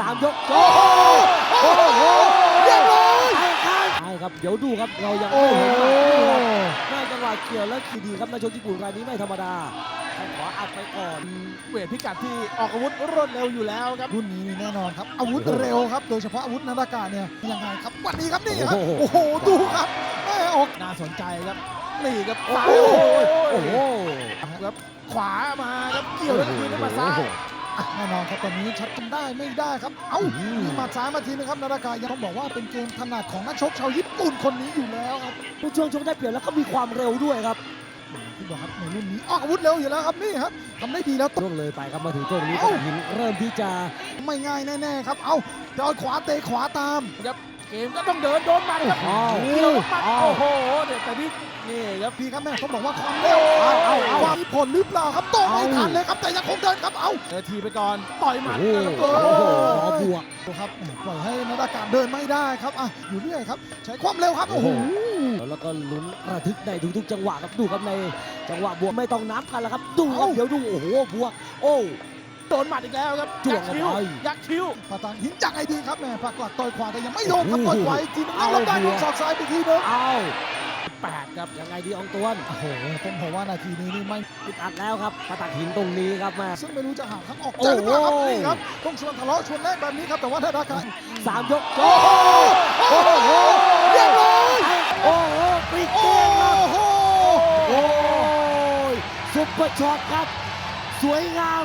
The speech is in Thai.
สามยกโอ้โหโอ้โหเรียบร้อยใช่ครับใช่ครับเดี๋ยวดูครับเรายังโอ้ไม่โหเห็นหมัดนี่ครับแม่จังหวะเกี่ยวแล้วขี่ดีครับนักชกญี่ปุ่นรายนี้ไม่ธรรมดาแข้งขวาอัดไปก่อนเวทพิกัดที่ออกอาวุธรวดเร็วอยู่แล้วครับรุ่นนี้นี่แน่นอนครับ อาวุธเร็วครับ โดยเฉพาะอาวุธนาฏกาเนี่ยยังไงครับวันนี้ครับนี่ครับโอ้โหดูครับแม่ออกน่าสนใจครับนี่ครับโอ้ซ้ายโหโอ้โอ้โหโหครับขวามาครับเกี่ยวแล้วคืนด้วยหมาซ้าย อะแน่นอนครับตอนนี้ชัดกันได้ไม่ได้ครับ เอ้าอืมมีหมาซ้ายมาทีนึงครับนาฏกายังต้องบอกว่าเป็นเกมถนัดของนักชกชาวญี่ปุ่นคนนี้อยู่แล้วครับผู้ช่วงชกได้เปรียบแล้วก็มีความเร็วด้วยครับที่บอกครับในรุ่นนี้ออกอาวุธเร็วอยู่แล้วครับนี่ครับทำได้ดีแล้วช่วงเลยไปครับมาถึงช่วงนี้เอ้าหินเริ่มที่จะไม่ง่ายแน่ๆครับ เอ้าเดี๋ยวเอาขวาเตะขวาตามครับเกมก็ต้องเดินโดนหมันครับอ้าวเกี่ยวแล้วหมัดอ้าวโอ้โหเด็ดแต่นี่นี่ครับพี่ครับแม่เขาบอกว่าความเร็วเอาเอา เอาความมีผลหรือเปล่าครับโต้ไม่ทันเลยครับแต่ยังคงเดินครับเอ้าเดินทีไปก่อนต่อยหมัดโอ้โหแล้วโอ้ก็โหโอ้หมอโหบวกดูครับแหม่ปล่อยให้นาฏกาเดินไม่ได้ครับอะอยู่เรื่อยครับ ใช้ความเร็วครับโอ้โหแล้วก็ลุ้นระทึกในทุกๆจังหวะครับดูครับในจังหวะบวกไม่ต้องน้ำกันแล้วครับดูครับเอ้าเดี๋ยวดูโอ้โหบวกโอ้โดนหมัดอีกแล้วครับจ้วยังกเข้าคิ้วไปยักคิ้วปาตังหินจังไอดีครับแหม่ปากหลักต่อยขวาแต่ยังไม่โดนครับโอ้ต่อยโหขวาอีกทีนึงเอาแล้วได้เบีลูยกร์ศอกซ้ายไปทีนึงเอา แปดครับ ยังไงดีอองตวน โอ้โหต้องบอกว่านาทีนี้นี่ไม่ติดอัดแล้วครับปะตักหินตรงนี้ครับแม่ซึ่งไม่รู้จะหาทางออกเจอหรือเปล่าครับโอ้โหนี่ครับต้องชวนทะเลาะชวนแลกแบบนี้ครับแต่ว่านาฏกาสามยกโอ้โหโอ้โหเรียบร้อยโอ้โหปิดเกโอ้มครับโหโอ้ยซุปเปอร์ช็อตครับ สวยงาม